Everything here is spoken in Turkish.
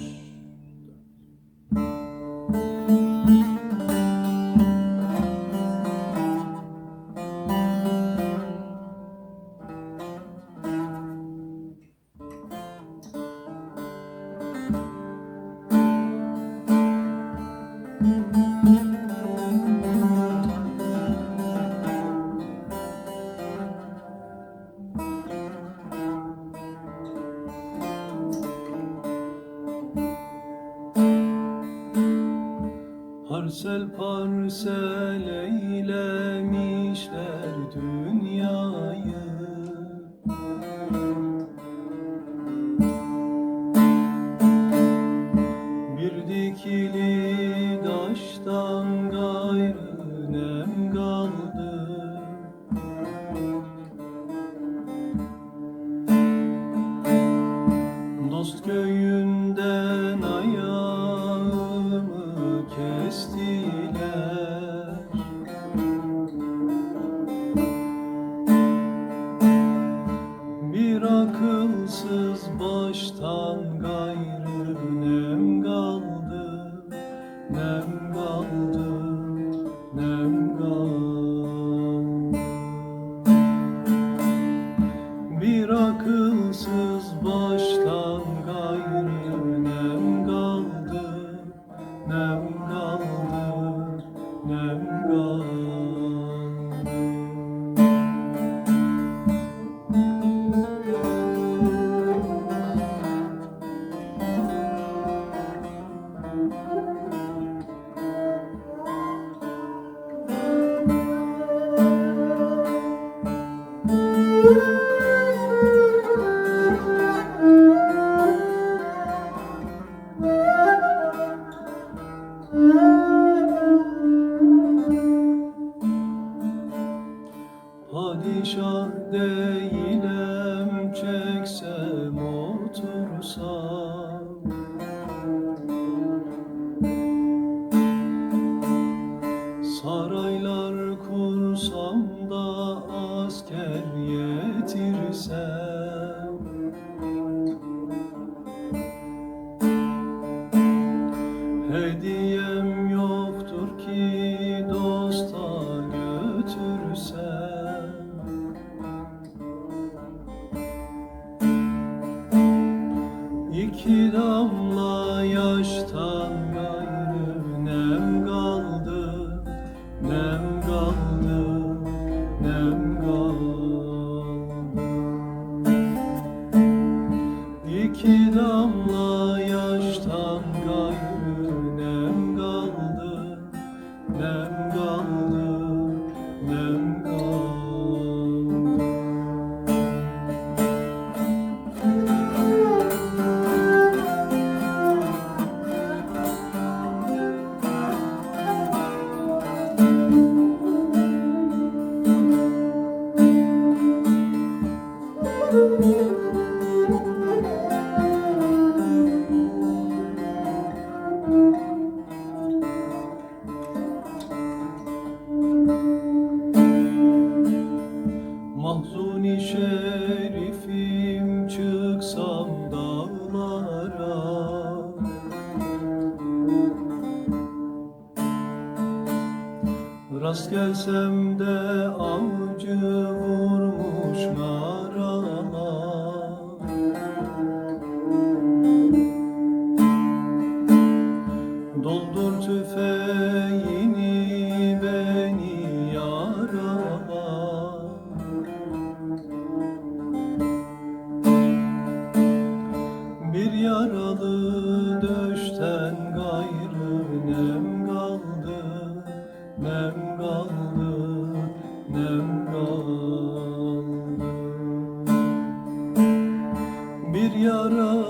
much. Parsel parsel eylemişler akılsız baştan gayrı nem değilim otursam. Saraylar kursam da asker yetirsem. Hediyem İki damla yaştan gayrı nem kaldı, nem Mahzuni şerifim çıksam dağlara. Rast gelsem de ağ Doldur tüfeğini beni yarama. Bir yaralı döşten gayrı nem kaldı Nem kaldı, nem kaldı. Bir yaralı